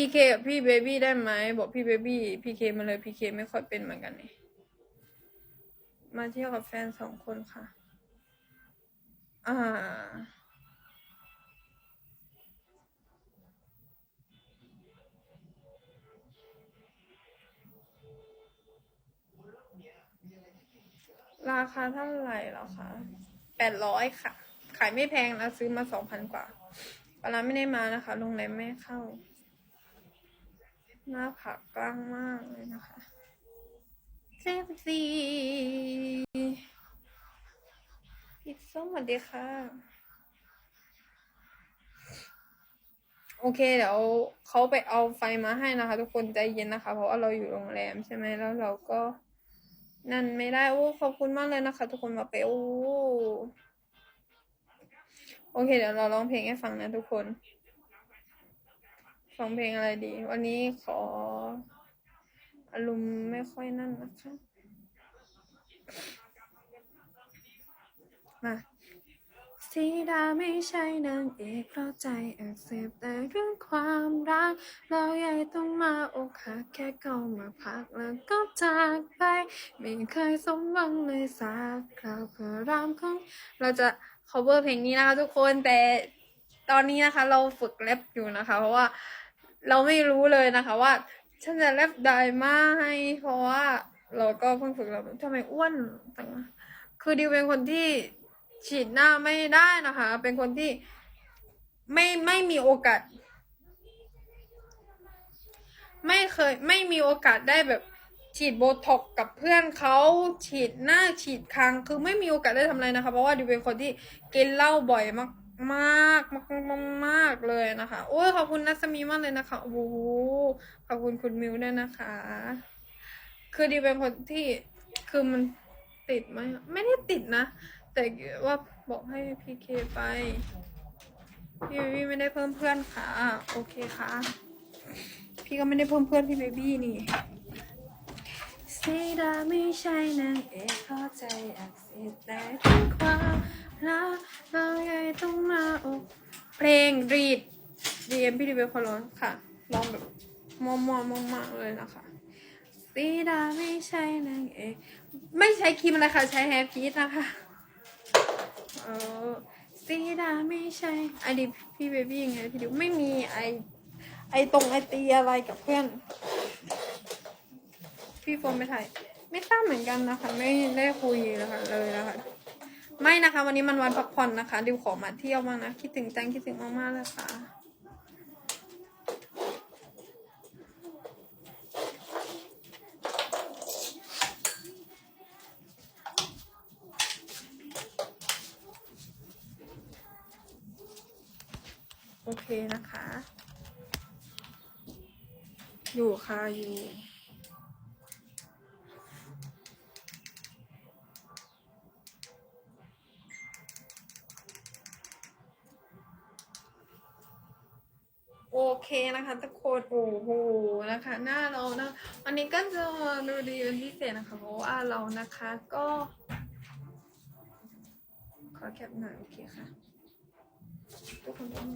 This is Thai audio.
พีเคกับพี่เบบี้ได้ไหมบอกพี่เบบี้พีเคมาเลยพีเคไม่ค่อยเป็นเหมือนกันนี่มาเที่ยวกับแฟนสองคนค่ะ อ่า ราคาเท่าไหร่เหรอคะแปดร้อยค่ะ ขายไม่แพงนะซื้อมาสองพันกว่าปลาร้าไม่ได้มานะคะโรงแรมไม่เข้า หน้าผักกล้างมากเลยนะคะเซฟซีพิซซ่าสวัสดีค่ะ โอเคเดี๋ยวเขาไปเอาไฟมาให้นะคะ ทุกคนใจเย็นนะคะ เพราะว่าเราอยู่โรงแรมใช่ไหมแล้วเราก็ นั่นไม่ได้ โอ้ขอบคุณมากเลยนะคะ ทุกคนมาไปโอ้โอเคเดี๋ยวเราร้องเพลงให้ฟังนะทุกคน ฟังเพลงอะไรดี วันนี้ขอ อารมณ์ไม่ค่อยนั่นนะคะ มาสีดาไม่ใช่นางเอกเพราะใจอักเสบแต่เรื่องความรัก เราใหญ่ต้องมาอกหักแค่เข้ามาพักแล้วก็จากไป ไม่เคยสมหวังเลยสักคราวเพื่อรามของ เราจะ cover เพลงนี้นะคะทุกคนแต่ตอนนี้นะคะเราฝึกแรปอยู่นะคะ เพราะว่า เราไม่รู้เลยนะคะว่าฉันจะแรปได้ไหมเพราะว่าเราก็เพิ่งฝึกเราทำไมอ้วนจังคือดิวเป็นคนที่ฉีดหน้าไม่ได้นะคะ เป็นคนที่ไม่ไม่มีโอกาส ไม่เคยไม่มีโอกาสได้แบบฉีดโบท็อกกับเพื่อนเขาฉีดหน้าฉีดคางคือไม่มีโอกาสได้ทำอะไรนะคะ เพราะว่าดิวเป็นคนที่กินเหล้าบ่อยมาก มากมากมากมากเลยนะคะโอ้ยขอบคุณนัสมีมากเลยนะคะโอ้โหขอบคุณคุณมิวด้วยนะคะ คือดิวเป็นคนที่คือมันติดไหมไม่ได้ติดนะ แต่ว่าบอกให้พีเคไปพี่เบบี้ไม่ได้เพิ่มเพื่อนค่ะ โอเคค่ะ พี่ก็ไม่ได้เพิ่มเพื่อนพี่เบบี้นี่สีดาไม่ใช่นางเอกเพราใจอักเสบแต่ความ รักเราใหญ่ต้องมาอกเพลงรีดดีเอ็มพี่ดีเวลคอร้องค่ะลองแบบมัวมัวมัวมากเลยนะคะสีดาไม่ใช่นางเอกไม่ใช้ครีมอะไรค่ะ ใช้แฮร์พีทนะคะเออสีดาไม่ใช่ไอดีพี่เบบี้ยังไงพี่ดิวไม่มีไอไอตรงไอตีอะไรกับเพื่อน พี่โฟมไม่ถ่ายไม่ทราบเหมือนกันนะคะ ไม่ได้คุยนะคะเลยนะคะ ไม่นะคะ วันนี้มันวันพักผ่อนนะคะดิวขอมาเที่ยวมากนะ คิดถึงจังคิดถึงมากๆเลยค่ะโอเคนะคะ อยู่ค่ะอยู่ โอเคนะคะทุกคนโอ้โหนะคะหน้าเรานะวันนี้ก็จะดูดีเป็นพิเศษนะคะเพราะว่าเรานะคะก็ ขอแคปหน่อยโอเคค่ะทุกคนต้อง